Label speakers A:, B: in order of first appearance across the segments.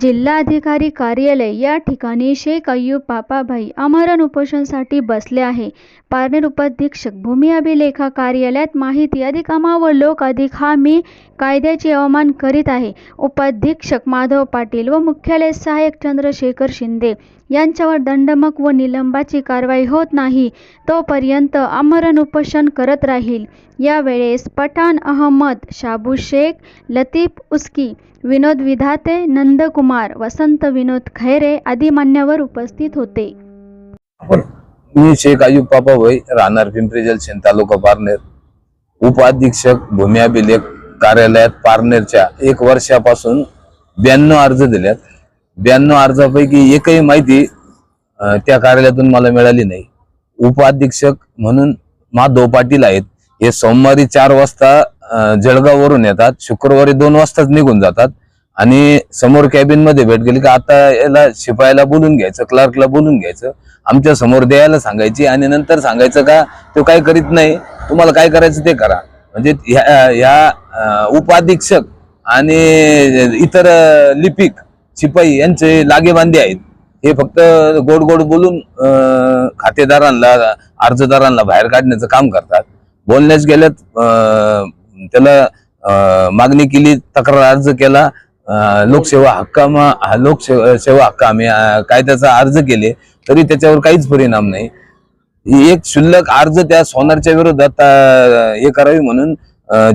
A: जिल्हाधिकारी कार्यालय या ठिकाणी शेख अय्यूब पापाभाई आमरण उपोषणसाठी बसले आहे. पारनेर उपाधीक्षक भूमी अभिलेखा कार्यालयात माहिती अधिक व लोक अधिक हा मी कायद्याचे अवमान करीत आहे. उपाधीक्षक माधव पाटील व मुख्यालय सहाय्यक चंद्रशेखर शिंदे यांच्यावर दंडमक व निलंबाची कारवाई होत नाही तोपर्यंत आमरण उपोषण करत राहील. यावेळेस पठाण अहमद शाबू शेख लतीफ उस्की विनोद विधाते नंदकुमार वसंत विनोद खैरे आदी मान्यवर उपस्थित होते.
B: मी शेख बाबा भाई राहणार पिंपरी जलशेन तालुका पारनेर. उपाधीक्षक भूमी अभिलेख कार्यालयात पारनेरच्या एक वर्षापासून ब्याण्णव अर्ज दिल्यात. ब्याण्णव अर्जापैकी एकही माहिती त्या कार्यालयातून मला मिळाली नाही. उपाधीक्षक म्हणून माधव पाटील आहेत. हे सोमवारी चार वाजता जळगाववरून येतात. शुक्रवारी दोन वाजताच निघून जातात. आणि समोर कॅबिनमध्ये भेट गेली की आता याला शिपायाला बोलून घ्यायचं क्लार्कला बोलून घ्यायचं. आमच्यासमोर द्यायला सांगायची आणि नंतर सांगायचं का तो काय करीत नाही. तुम्हाला काय करायचं ते करा. म्हणजे ह्या ह्या, उपाधीक्षक आणि इतर लिपिक शिपाई यांचे लागेबांधे आहेत. हे फक्त गोड गोड बोलून खातेदारांना अर्जदारांना बाहेर काढण्याचं काम करतात. बोलण्यास गेल्यात त्याला मागणी केली तक्रार अर्ज केला. लोकसेवा हक्कामा हा लोकसेवा सेवा हक्का आम्ही कायद्याचा अर्ज केले तरी त्याच्यावर काहीच परिणाम नाही. एक शुल्लक अर्ज त्या सोनारच्या विरोधात हे करावी म्हणून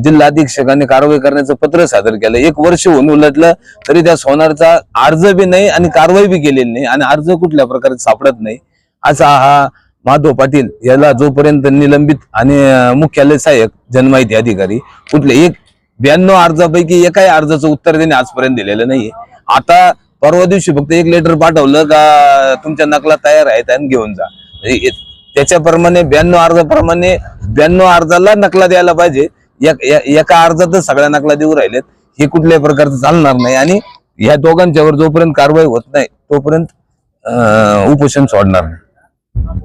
B: जिल्हा अधीक्षकांनी कारवाई करण्याचं पत्र सादर केलं. एक वर्ष होऊन उलटलं तरी त्या सोनारचा अर्ज बी नाही आणि कारवाई बी केलेली नाही आणि अर्ज कुठल्या प्रकारे सापडत नाही. असा हा माधव पाटील याला जोपर्यंत निलंबित आणि मुख्यालय सहाय्यक जनमाहिती अधिकारी कुठले एक ब्याण्णव अर्जापैकी एकाही अर्जाचं उत्तर त्यांनी आजपर्यंत दिलेलं नाहीये. आता परवा दिवशी फक्त एक लेटर पाठवलं का तुमच्या नकला तयार आहेत आणि घेऊन जा. त्याच्याप्रमाणे ब्याण्णव अर्जाप्रमाणे ब्याण्णव अर्जाला नकला द्यायला पाहिजे. एका अर्जातच सगळ्या नकला देऊ राहिलेत. हे कुठल्याही प्रकारचं चालणार नाही आणि ह्या दोघांच्यावर जोपर्यंत कारवाई होत नाही तोपर्यंत उपोषण सोडणार नाही.